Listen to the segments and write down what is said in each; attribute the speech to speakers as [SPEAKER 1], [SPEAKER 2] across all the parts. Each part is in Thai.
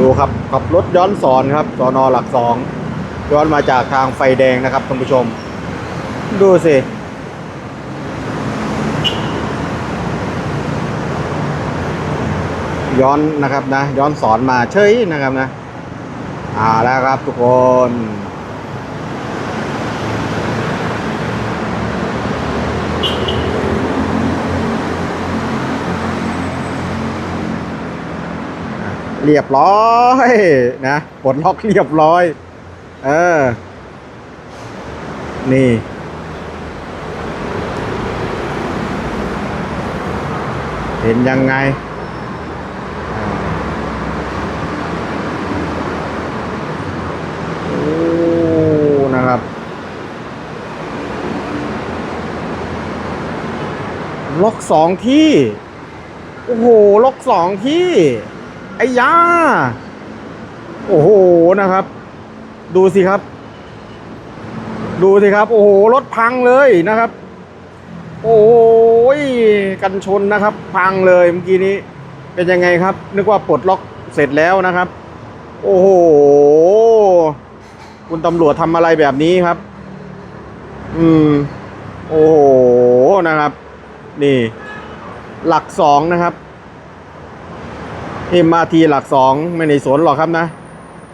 [SPEAKER 1] ดูครับขับรถย้อนสอนครับสอนอหลักสองย้อนมาจากทางไฟแดงนะครับท่านผู้ชม ดูสิย้อนนะครับนะย้อนสอนมาเฉยนะครับนะอ่าแล้วครับทุกคน เรียบร้อยนะปลดล็อกเรียบร้อย เออ นี่ เห็นยังไงโอ้นะครับล็อกสองที่ โอ้โห ล็อกสองที่ ไอ้ยาโอ้โหนะครับ ดูสิครับ ดูสิครับ โอ้โหรถพังเลยนะครับ โอ้ยกันชนนะครับ พังเลยเมื่อกี้นี้ เป็นยังไงครับ นึกว่าปลดล็อกเสร็จแล้วนะครับ โอ้โหคุณตำรวจทำอะไรแบบนี้ครับ อืม โอ้โหนะครับ นี่ หลักสองนะครับ MRT หลักสองไม่ในสนหรอกครับนะ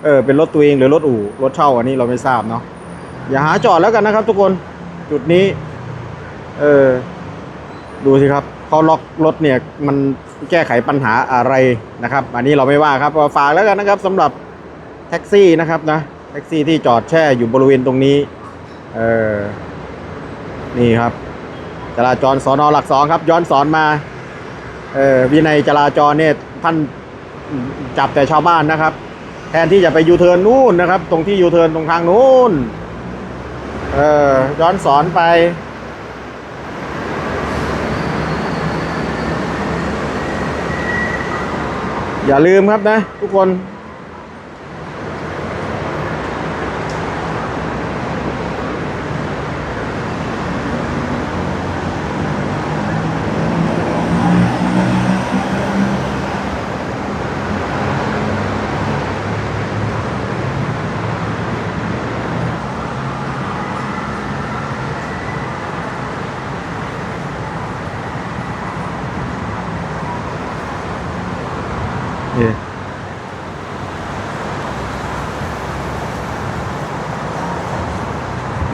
[SPEAKER 1] เออ เป็นรถตัวเองหรือรถอู่รถเช่าอันนี้เราไม่ทราบเนาะอย่าหาจอดแล้วกันนะครับ ทุกคนจุดนี้ เออ ดูสิครับเขาล็อกรถเนี่ยมันแก้ไขปัญหาอะไรนะครับ อันนี้เราไม่ว่าครับฝากแล้วกันนะครับสำหรับแท็กซี่นะครับนะแท็กซี่ที่จอดแช่อยู่บริเวณตรงนี้ เออนี่ครับ จราจรสอนอหลักสองครับ ย้อนสอนมา เออวินัยจราจรเนี่ยท่าน จับแต่ชาวบ้านนะครับ แทนที่จะไปยูเทิร์นนู่นนะครับ ตรงที่ยูเทิร์นตรงทางนู้นเออย้อนสอนไป อย่าลืมครับนะ ทุกคน นี่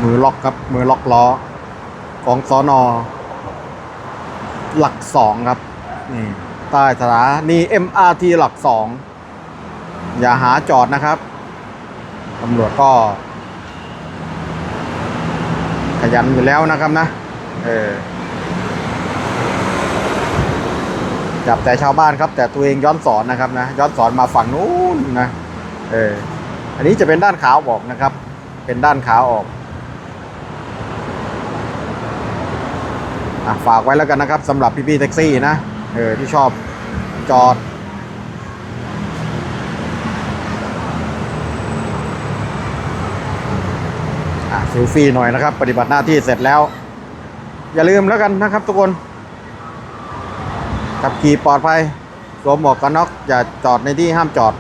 [SPEAKER 1] มือล็อกครับ มือล็อกล้อ ของสอนอ หลักสองครับ นี่ใต้สถานี MRT หลักสอง อย่าหาจอดนะครับตำรวจก็ ขยันอยู่แล้วนะครับนะ เออ จับแต่ชาวบ้านครับ แต่ตัวเองย้อนสอนนะครับนะย้อนสอนมาฝั่งนู้นนะเอออันนี้จะเป็นด้านขาวออกนะครับ เป็นด้านขาวออกอะฝากไว้แล้วกันนะครับสำหรับพี่ๆแท็กซี่นะเออที่ชอบจอดอะเซลฟี่หน่อยนะครับ ปฏิบัติหน้าที่เสร็จแล้ว อย่าลืมแล้วกันนะครับทุกคน ขับขี่ปลอดภัยสวมหมวกกันน็อกอย่าจอดในที่ห้ามจอด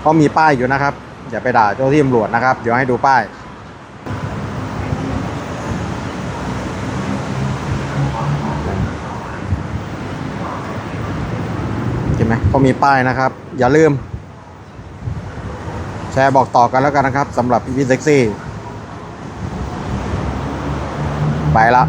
[SPEAKER 1] เพราะมีป้ายอยู่นะครับ อย่าไปด่าเจ้าที่ตำรวจนะครับ เดี๋ยวให้ดูป้ายเห็นไหมเขามีป้ายนะครับ อย่าลืม แชร์บอกต่อกันแล้วกันนะครับสำหรับพี่พี่เซ็กซี่ ไปละ